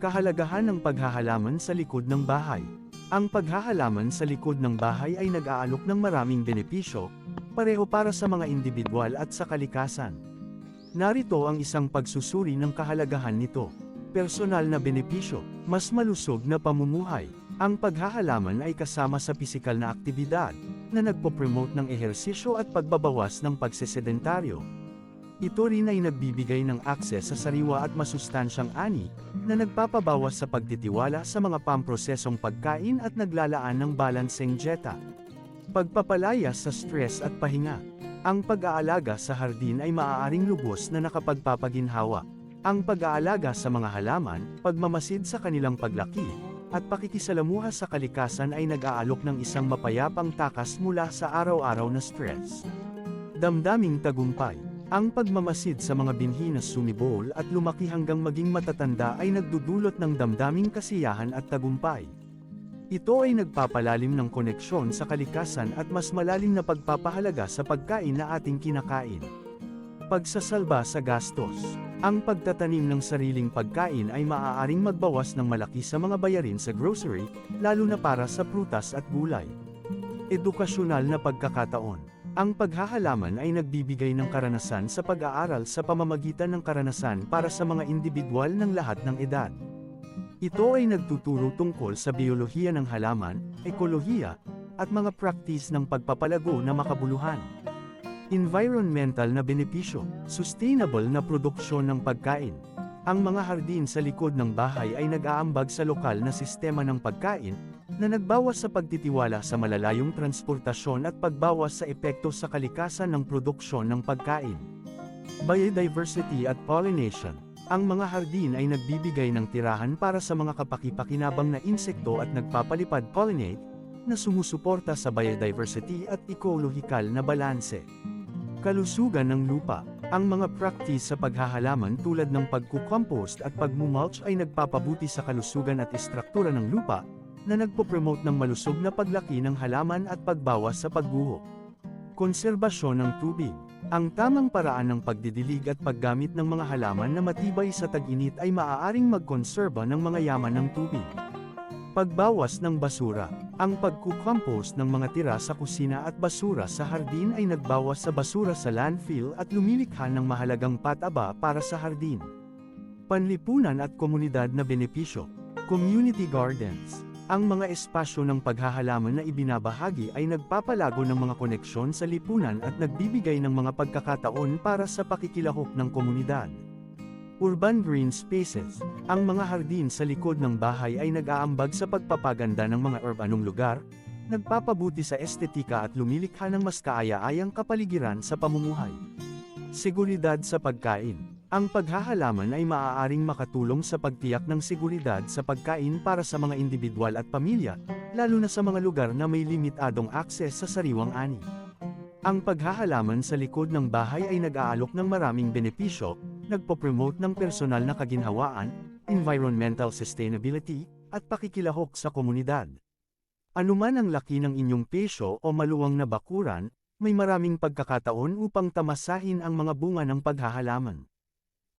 Kahalagahan ng paghahalaman sa likod ng bahay. Ang paghahalaman sa likod ng bahay ay nag-aalok ng maraming benepisyo, pareho para sa mga individual at sa kalikasan. Narito ang isang pagsusuri ng kahalagahan nito. Personal na benepisyo, mas malusog na pamumuhay. Ang paghahalaman ay kasama sa pisikal na aktibidad, na nagpo-promote ng ehersisyo at pagbabawas ng pagsesedentaryo. Ito rin ay nagbibigay ng akses sa sariwa at masustansyang ani, na nagpapabawas sa pagtitiwala sa mga pamprosesong pagkain at naglalaan ng balanseng dieta. Pagpapalayas sa stress at pahinga. Ang pag-aalaga sa hardin ay maaaring lubos na nakapagpapaginhawa. Ang pag-aalaga sa mga halaman, pagmamasid sa kanilang paglaki, at pakikisalamuha sa kalikasan ay nag-aalok ng isang mapayapang takas mula sa araw-araw na stress. Damdaming tagumpay. Ang pagmamasid sa mga binhi na sumibol at lumaki hanggang maging matatanda ay nagdudulot ng damdaming kasiyahan at tagumpay. Ito ay nagpapalalim ng koneksyon sa kalikasan at mas malalim na pagpapahalaga sa pagkain na ating kinakain. Pagsasalba sa gastos. Ang pagtatanim ng sariling pagkain ay maaaring magbawas ng malaki sa mga bayarin sa grocery, lalo na para sa prutas at gulay. Edukasyonal na pagkakataon. Ang paghahalaman ay nagbibigay ng karanasan sa pag-aaral sa pamamagitan ng karanasan para sa mga individual ng lahat ng edad. Ito ay nagtuturo tungkol sa biyolohiya ng halaman, ekolohiya, at mga practice ng pagpapalago na makabuluhan. Environmental na benepisyo, sustainable na produksyon ng pagkain. Ang mga hardin sa likod ng bahay ay nag-aambag sa lokal na sistema ng pagkain, na nagbawas sa pagtitiwala sa malalayong transportasyon at pagbawas sa epekto sa kalikasan ng produksyon ng pagkain. Biodiversity at pollination. Ang mga hardin ay nagbibigay ng tirahan para sa mga kapakipakinabang na insekto at nagpapalipad pollinate, na sumusuporta sa biodiversity at ekologikal na balanse. Kalusugan ng lupa. Ang mga practice sa paghahalaman tulad ng pagkukompost at pagmumulch ay nagpapabuti sa kalusugan at istruktura ng lupa, na nagpo-promote ng malusog na paglaki ng halaman at pagbawas sa pagguho. Konserbasyon ng tubig. Ang tamang paraan ng pagdidilig at paggamit ng mga halaman na matibay sa tag-init ay maaaring magkonserba ng mga yaman ng tubig. Pagbawas ng basura. Ang pagkukompost ng mga tira sa kusina at basura sa hardin ay nagbawas sa basura sa landfill at lumilikha ng mahalagang pataba para sa hardin. Panlipunan at komunidad na benepisyo. Community gardens. Ang mga espasyo ng paghahalaman na ibinabahagi ay nagpapalago ng mga koneksyon sa lipunan at nagbibigay ng mga pagkakataon para sa pakikilahok ng komunidad. Urban green spaces. Ang mga hardin sa likod ng bahay ay nag-aambag sa pagpapaganda ng mga urbanong lugar, nagpapabuti sa estetika at lumilikha ng mas kaaya-ayang kapaligiran sa pamumuhay. Seguridad sa pagkain. Ang paghahalaman ay maaaring makatulong sa pagtiyak ng seguridad sa pagkain para sa mga individual at pamilya, lalo na sa mga lugar na may limitadong akses sa sariwang ani. Ang paghahalaman sa likod ng bahay ay nag-aalok ng maraming benepisyo, nagpo-promote ng personal na kaginhawaan, environmental sustainability, at pakikilahok sa komunidad. Anuman ang laki ng inyong pesyo o maluwang na bakuran, may maraming pagkakataon upang tamasahin ang mga bunga ng paghahalaman.